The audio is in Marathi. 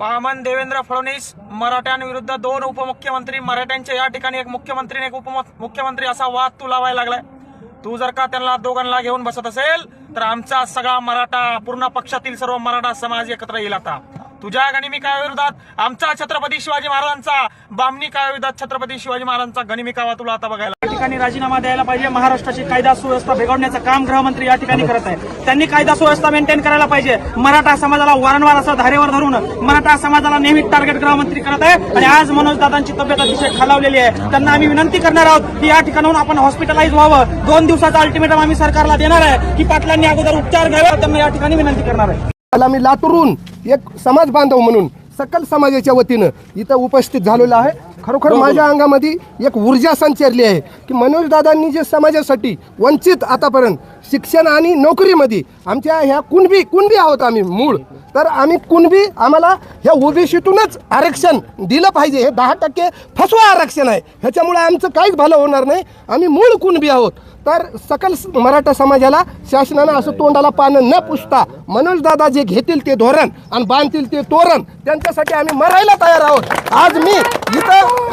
बामन देवेंद्र फडणवीस मराठ्यांविरुद्ध दोन उपमुख्यमंत्री मराठ्यांच्या या ठिकाणी एक मुख्यमंत्री आणि एक उपमुख्यमंत्री असा वाद तू लावायला लागलाय. तू जर का त्यांना दोघांना घेऊन बसत असेल तर आमचा सगळा मराठा पूर्ण पक्षातील सर्व मराठा समाज एकत्र येईल आता. तुझ्या गनिमी विरोधात आमचा छत्रपती शिवाजी महाराजांचा बामणी विरोधात छत्रपती शिवाजी महाराजांचा गनिमी कावा तुला आता बघायला. या ठिकाणी राजीनामा द्यायला पाहिजे. महाराष्ट्राची कायदा सुव्यवस्था बिघडण्याचं काम गृहमंत्री या ठिकाणी करत आहे त्यांनी कायदा सुव्यवस्था मेंटेन करायला पाहिजे. मराठा समाजाला वारंवार असं धारेवर धरून मराठा समाजाला नेहमी टार्गेट गृहमंत्री करत आहे. आणि आज मनोज दादांची तब्येत अतिशय खालावलेली आहे. त्यांना आम्ही विनंती करणार आहोत की या ठिकाणाहून आपण हॉस्पिटलाइज व्हावं. दोन दिवसाचा अल्टिमेटम आम्ही सरकारला देणार आहे की पाटलांनी अगोदर उपचार घ्यावा. त्यांना या ठिकाणी विनंती करणार आहे. मला मी लातूरून एक समाज बांधव म्हणून सकल समाजाच्या वतीनं इथं उपस्थित झालेलो आहे. खरोखर माझ्या अंगामध्ये एक ऊर्जा संचारली आहे की मनोज दादांनी जे समाजासाठी वंचित आतापर्यंत शिक्षण आणि नोकरीमध्ये आमच्या ह्या कुणबी कुणबी आहोत आम्ही मूळ. तर आम्ही कुणबी आम्हाला ह्या ओबीसीतूनच आरक्षण दिलं पाहिजे. हे दहा टक्के फसवा आरक्षण आहे. ह्याच्यामुळे आमचं काहीच भलं होणार नाही. आम्ही मूळ कुणबी आहोत. तर सकल मराठा समाजाला शासनानं असं तोंडाला पानं न पुसता मनोजदादा जे घेतील ते धोरण आणि बांधतील ते तोरण त्यांच्यासाठी आम्ही मरायला तयार आहोत. आज मी इथं